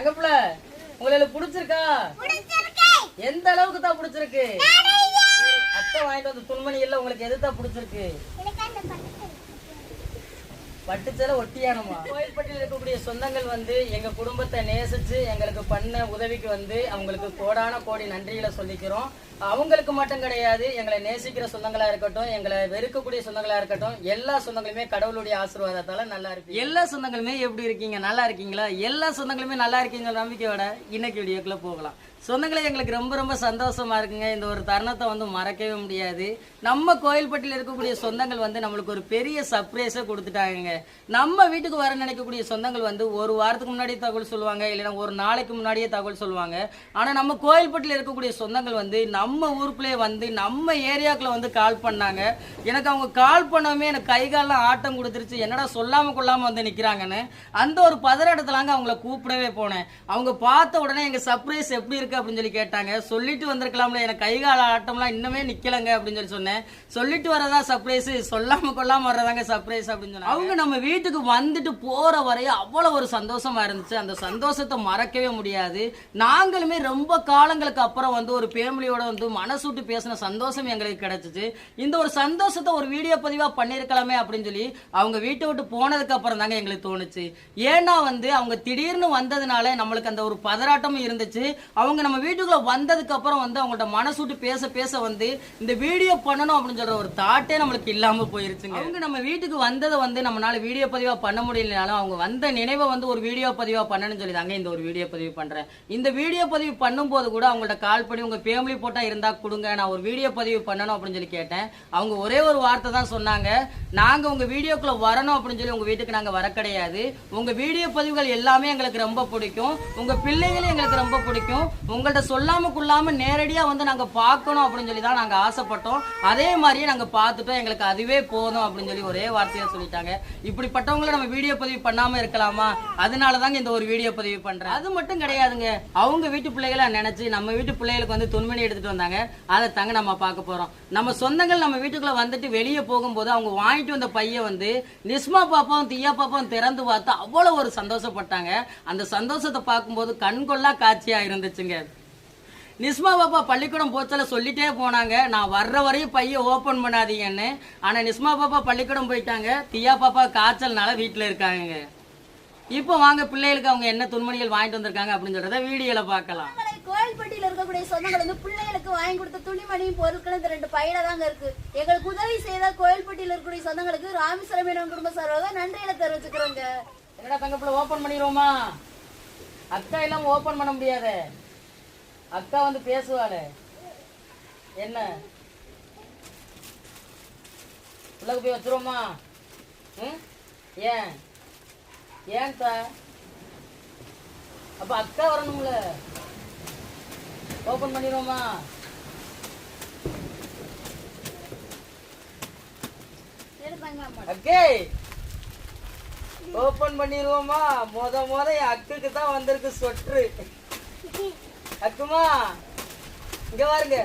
தங்கப்புல உங்களுக்கு பிடிச்சிருக்கா? எந்த அளவுக்கு தான் பிடிச்சிருக்கு? அத்தை வாங்கிட்டு வந்து துணிமணி இல்ல உங்களுக்கு எது தான் பிடிச்சிருக்கு. பட்டுச்சேல ஒட்டியானமா? கோயில்பட்டியில் இருக்கக்கூடிய சொந்தங்கள் வந்து எங்க குடும்பத்தை நேசிச்சு எங்களுக்கு பண்ண உதவிக்கு வந்து அவங்களுக்கு கோடான கோடி நன்றிகளை சொல்லிக்கிறோம். அவங்களுக்கு மட்டும் கிடையாது எங்களை நேசிக்கிற சொந்தங்களா இருக்கட்டும் எங்களை வெறுக்கக்கூடிய சொந்தங்களா இருக்கட்டும் எல்லா சொந்தங்களுமே கடவுளுடைய ஆசீர்வாதத்தால நல்லா இருக்கு. எல்லா சொந்தங்களுமே எப்படி இருக்கீங்க? நல்லா இருக்கீங்களா? எல்லா சொந்தங்களுமே நல்லா இருக்கீங்க நம்பிக்கையோட இன்னைக்கு வீடியோக்குள்ள போகலாம். சொந்தங்களே எங்களுக்கு ரொம்ப ரொம்ப சந்தோஷமா இருக்குங்க. இந்த ஒரு தருணத்தை வந்து மறக்கவே முடியாது. நம்ம கோயில்பட்டியில் இருக்கக்கூடிய சொந்தங்கள் வந்து நம்மளுக்கு ஒரு பெரிய சர்ப்ரைஸை கொடுத்துட்டாங்க நம்ம வீட்டுக்கு வர நினைக்கக்கூடிய சொந்தங்கள் வந்து ஒரு வாரத்துக்கு முன்னாடியே தகவல் சொல்லுவாங்க இல்லைன்னா ஒரு நாளைக்கு முன்னாடியே தகவல் சொல்லுவாங்க. ஆனால் நம்ம கோயில்பட்டியில் இருக்கக்கூடிய சொந்தங்கள் வந்து நம்ம ஊருக்குள்ளே வந்து நம்ம ஏரியாக்குள்ள வந்து கால் பண்ணாங்க. எனக்கு அவங்க கால் பண்ணவுமே எனக்கு கை காலெலாம் ஆட்டம் கொடுத்துருச்சு. என்னடா சொல்லாமல் கொள்ளாமல் வந்து நிற்கிறாங்கன்னு அந்த ஒரு பதறடத்துலாங்க அவங்கள கூப்பிடவே போனேன். அவங்க பார்த்த உடனே எங்கள் சர்ப்ரைஸ் எப்படி இருக்கு அப்படின்னு சொல்லி கேட்டாங்க. சொல்லிட்டு வந்திருக்கலாம்ல எனக்கு கை கால ஆட்டம்லாம் இன்னுமே நிற்கலைங்க அப்படின்னு சொல்லி சொன்னேன். சொல்லிட்டு வரதா சர்ப்ரைஸ் சொல்லாமல் கொள்ளாமல் வர்றதாங்க சர்ப்ரைஸ் அப்படின்னு சொன்னாங்க. அவங்க நம்ம நம்ம வீட்டுக்கு வந்துட்டு போற வரையும் அவ்வளவு ஒரு சந்தோஷமா இருந்துச்சு. அந்த சந்தோஷத்தை மறக்கவே முடியாது. நாங்களுமே ரொம்ப காலங்களுக்கு அப்புறம் வந்து ஒரு ஃபேமிலியோட வந்து மனசுட்டு பேசின சந்தோஷம் எங்களுக்கு கிடைச்சிச்சு. இந்த ஒரு சந்தோஷத்தை ஒரு வீடியோ பதிவா பண்ணிருக்கலாமே அப்படின்னு சொல்லி அவங்க வீட்டை விட்டு போனதுக்கு அப்புறம் தாங்க எங்களுக்கு தோணுச்சு. ஏன்னா வந்து அவங்க திடீர்னு வந்ததுனால நம்மளுக்கு அந்த ஒரு பதறாட்டமும் இருந்துச்சு. அவங்க நம்ம வீட்டுக்குள்ள வந்ததுக்கு அப்புறம் வந்து அவங்கள்ட்ட மனசுட்டு பேச பேச வந்து இந்த வீடியோ பண்ணணும் அப்படின்னு சொல்ற ஒரு தாட்டே நம்மளுக்கு இல்லாம போயிருச்சுங்க. அவங்க நம்ம வீட்டுக்கு வந்ததை வந்து நம்மளால வீடியோ பதிவா பண்ண முடியலனாலும் அவங்க வந்த நினைவை வந்து ஒரு வீடியோ பதிவா பண்ணணும்னு சொல்லி தாங்க இந்த ஒரு வீடியோ பதிவு பண்றேன். இந்த வீடியோ பதிவு பண்ணும்போது கூட அவங்கள்ட்ட கால் பண்ணி உங்க ஃபேமிலி போட்டா இருந்தா கொடுங்க நான் ஒரு வீடியோ பதிவு பண்ணணும் அப்படின்னு சொல்லி கேட்டேன். அவங்க ஒரே ஒரு வார்த்தை தான் சொன்னாங்க. நாங்க உங்க வீடியோக்குள்ள வரணும் அப்படின்னு சொல்லி உங்க வீட்டுக்கு நாங்க வர கிடையாது. உங்க வீடியோ பதிவுகள் எல்லாமே எங்களுக்கு ரொம்ப பிடிக்கும். உங்க பிள்ளைகளும் எங்களுக்கு ரொம்ப பிடிக்கும். உங்கள்ட்ட சொல்லாம கொள்ளாம நேரடியா வந்து நாங்க பார்க்கணும் அப்படின்னு சொல்லி தான் நாங்க ஆசைப்பட்டோம். அதே மாதிரியே நாங்க பார்த்துட்டோம். எங்களுக்கு அதுவே போதும் அப்படின்னு சொல்லி ஒரே வார்த்தையா சொல்லிட்டாங்க. இப்படிப்பட்டவங்களை நம்ம வீடியோ பதிவு பண்ணாம இருக்கலாமா? அதனால தாங்க இந்த ஒரு வீடியோ பதிவு பண்றேன். அது மட்டும் கிடையாதுங்க. அவங்க வீட்டு பிள்ளைகளை நினைச்சு நம்ம வீட்டு பிள்ளைகளுக்கு வந்து துணிமணி எடுத்துட்டு வந்தாங்க. அதை தாங்க நம்ம பார்க்க போறோம். நம்ம சொந்தங்கள் நம்ம வீட்டுக்குள்ள வந்துட்டு வெளியே போகும்போது அவங்க வாங்கிட்டு வந்த பையன் வந்து நிஸ்மா பாப்பாவும் தியா பாப்பாவும் திறந்து பார்த்து அவ்வளவு ஒரு சந்தோஷப்பட்டாங்க. அந்த சந்தோஷத்தை பார்க்கும்போது கண்கொள்ளா காட்சியா இருந்துச்சுங்க. நிஸ்மா பாப்பா பள்ளிக்கூடம் போச்சல சொல்லிட்டே போனாங்க. நான் வர்ற வரையும் பைய ஓபன் பண்ணாதீங்கன்னு. ஆனா நிஸ்மா பாப்பா பள்ளிக்கூடம் போயிட்டாங்க. தியா பாப்பா காய்ச்சல்னால வீட்டுல இருக்காங்க இப்போ வாங்க பிள்ளைகளுக்கு அவங்க என்ன துணிமணிகள் வாங்கிட்டு வந்திருக்காங்க அப்படின்னு சொல்றத வீடியோல பார்க்கலாம். கோயில்பட்டியில இருக்கக்கூடிய சொந்தங்கள் வந்து பிள்ளைகளுக்கு வாங்கி கொடுத்த துணிமணியும் பொருட்களும் இந்த ரெண்டு பையில தாங்க இருக்கு. எங்களுக்கு உதவி செய்த கோயில்பட்டியில இருக்கக்கூடிய சொந்தங்களுக்கு ராமேஸ்வரம் குடும்ப சார்பாக நன்றிகளை தெரிவிச்சுக்கிறோங்க. என்னடா தங்கப்புல ஓபன் பண்ணிடுவோமா அக்கா எல்லாம் ஓபன் பண்ண முடியாதே. அக்கா வந்து பேசுவாளே. என்ன? உள்ளக்கு போய் வச்சிருவோமா? ம்? ஏன்? ஏன் தா? அப்ப அக்கா வரணும்ல. ஓபன் பண்ணிடுவோமா? அக்கே! ஓபன் பண்ணிடுவோமா? மொத மொத என் அக்குக்கு தான் வந்திருக்கு ஸ்வெட்ரு அக்குமா இங்க பாருங்க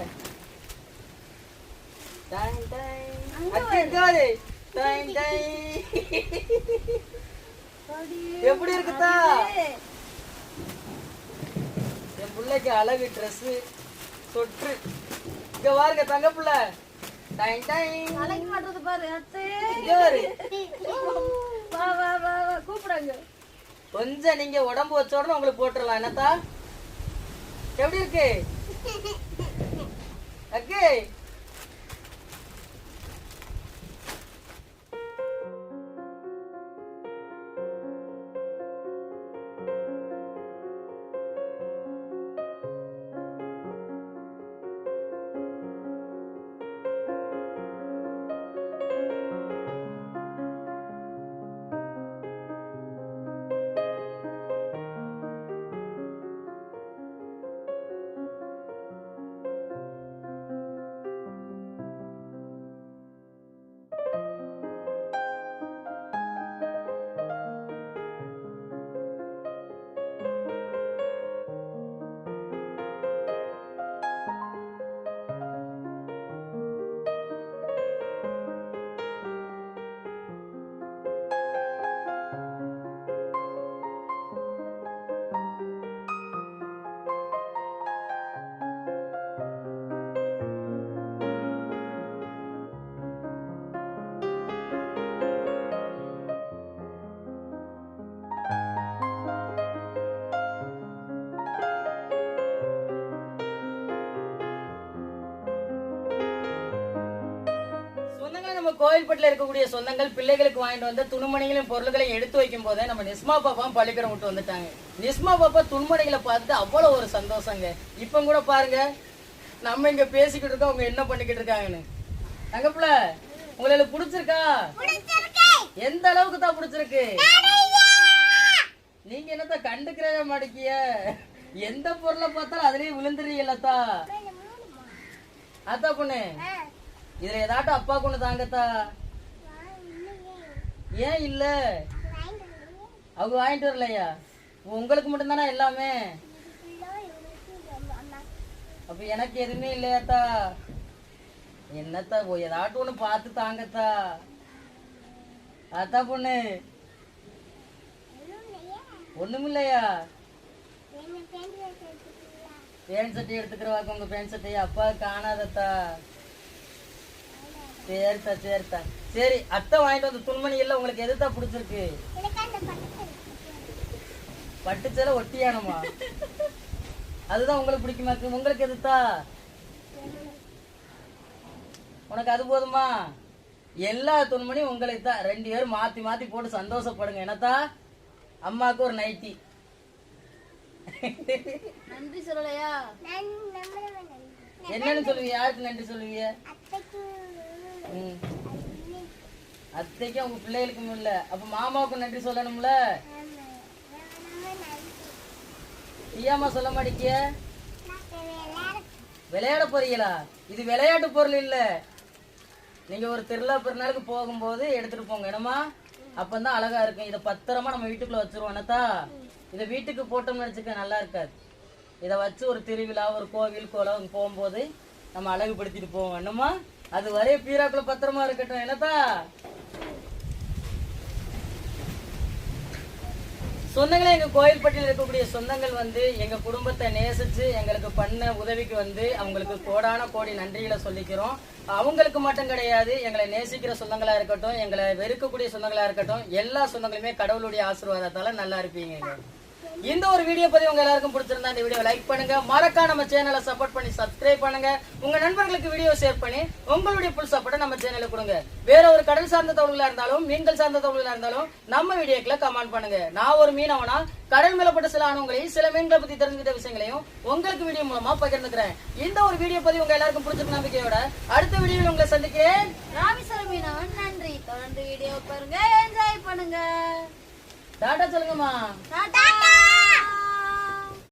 எப்படி இருக்குதா? என் பிள்ளைக்கு அழகு Dress சொட்ரு இங்க பாருங்க தங்க புள்ள. Time time. நாளைக்கு மாட்டுறது பாரு அத்தே. வா வா வா வா கூப்பிடுங்க. கொஞ்சம் நீங்க உடம்பு வச்ச உடனே உங்களுக்கு போட்டுடலாம். என்னத்தா? எப்படி இருக்கு? அக்கே கோயில்பட்டில் இருக்கக்கூடிய சொந்தங்கள் பிள்ளைகளுக்கு வாங்கிட்டு வந்த துணிமணிகளையும் பொருள்களையும் எடுத்து வைக்கும் போதே நம்ம நிஸ்மா பாப்பா பள்ளிக்கூடம் விட்டு வந்துட்டாங்க. நிஸ்மா பாப்பா துணிமணிகளை பார்த்துட்டு அவ்வளவு ஒரு சந்தோஷங்க. இப்ப கூட பாருங்க நம்ம இங்க பேசிக்கிட்டு இருக்கோம் அவங்க என்ன பண்ணிக்கிட்டு இருக்காங்கன்னு. தங்கப்புல உங்களுக்கு பிடிச்சிருக்கா? எந்த அளவுக்கு தான் பிடிச்சிருக்கு? நீங்க என்னத்த கண்டுக்கிறவே மாட்டேங்கிய எந்த பொருளை பார்த்தாலும் அதுலயே விழுந்துறீங்களத்தா அத்தா பொண்ணு. இதுல ஏதாட்டும் அப்பா கொண்டு தாங்கத்தா? ஏன் இல்ல? அவங்க வாங்கிட்டு வரலையா? உங்களுக்கு மட்டும்தானே எல்லாமே? அப்ப எனக்கு எதுவுமே இல்லையாத்தா? என்னத்தா ஏதாட்டும் ஒண்ணு பார்த்து தாங்கத்தா? அத்தா பொண்ணு ஒண்ணுமில்லையா பேண்ட் சட்டை எடுத்துக்கிறவாக்கு உங்க பேண்ட் சட்டையை அப்பா காணாதத்தா? சரித்தா சரித்தா சரி அத்தை வாங்கிட்டு வந்த துணிமணி எல்லாம் உங்களுக்கு எதுத்தா பிடிச்சிருக்கு? பட்டு சேலை ஒட்டியானமா? அதுதான் உங்களுக்கு பிடிக்குமாக்கு உங்களுக்கு எதுத்தா? உனக்கு அது போதுமா? எல்லா துணிமணியும் உங்களுக்கு தான். ரெண்டு பேரும் மாத்தி மாத்தி போட்டு சந்தோஷப்படுங்க. என்னத்தா? அம்மாவுக்கு ஒரு நைட்டி. நன்றி சொல்லலையா? என்னன்னு சொல்லுவீங்க யாருக்கு நன்றி சொல்லுவீங்க ம். அத்தைக்கும் உங்க பிள்ளைகளுக்கும் இல்ல. அப்ப மாமாவுக்கும் நன்றி சொல்லணும்ல? ஐயாமா சொல்ல மாட்டேங்கிய விளையாட போறீங்களா? இது விளையாட்டு பொருள் இல்ல. நீங்க ஒரு திருவிழா பெருநாளுக்கு போகும்போது எடுத்துட்டு போங்க. என்னமா அப்பந்தான் அழகா இருக்கும். இதை பத்திரமா நம்ம வீட்டுக்குள்ள வச்சிருவோம். என்னத்தா? இதை வீட்டுக்கு போட்டோம்னு வச்சுக்க நல்லா இருக்காது. இதை வச்சு ஒரு திருவிழா ஒரு கோவில் குளம் போகும்போது நம்ம அழகுபடுத்திட்டு போவோம். என்னமா அது வரைய பீராக்குள்ள பத்திரமா இருக்கட்டும் என்னப்பா சொந்தங்களே எங்க கோயில்பட்டியில் இருக்கக்கூடிய சொந்தங்கள் வந்து எங்க குடும்பத்தை நேசிச்சு எங்களுக்கு பண்ண உதவிக்கு வந்து அவங்களுக்கு கோடான கோடி நன்றிகளை சொல்லிக்கிறோம். அவங்களுக்கு மட்டும் கிடையாது எங்களை நேசிக்கிற சொந்தங்களா இருக்கட்டும் எங்களை வெறுக்கக்கூடிய சொந்தங்களா இருக்கட்டும் எல்லா சொந்தங்களுமே கடவுளுடைய ஆசீர்வாதத்தால நல்லா இருப்பீங்க. இந்த ஒரு வீடியோ பதிவு உங்க எல்லாருக்கும் பிடிச்சிருந்தா இந்த வீடியோ லைக் பண்ணுங்க. மறக்காம நம்ம சேனலை சப்போர்ட் பண்ணி சப்ஸ்கிரைப் பண்ணுங்க. உங்க நண்பர்களுக்கு வீடியோ ஷேர் பண்ணி உங்களுடைய புல் சப்போர்ட்டை நம்ம சேனலுக்கு கொடுங்க. வேற ஒரு கடல் சார்ந்த தொழிலா இருந்தாலும் மீன்கள் சார்ந்த தொழிலா இருந்தாலும் நம்ம வீடியோக்குள்ள கமெண்ட் பண்ணுங்க. நான் ஒரு மீனவனா கடல் மேலப்பட்ட சில அனுபவங்களையும் சில மீன்களை பத்தி தெரிஞ்சுக்கிட்ட விஷயங்களையும் உங்களுக்கு வீடியோ மூலமா பகிர்ந்துக்கிறேன். இந்த ஒரு வீடியோ பதிவு உங்க எல்லாருக்கும் பிடிச்சிருக்க நம்பிக்கையோட அடுத்த வீடியோவில் உங்களை சந்திக்கிறேன். ராமேஸ்வரம் மீனவன் நன்றி. தொடர்ந்து வீடியோ பாருங்க. என்ஜாய் பண்ணுங்க. டாட்டா சொல்லுங்கம்மா.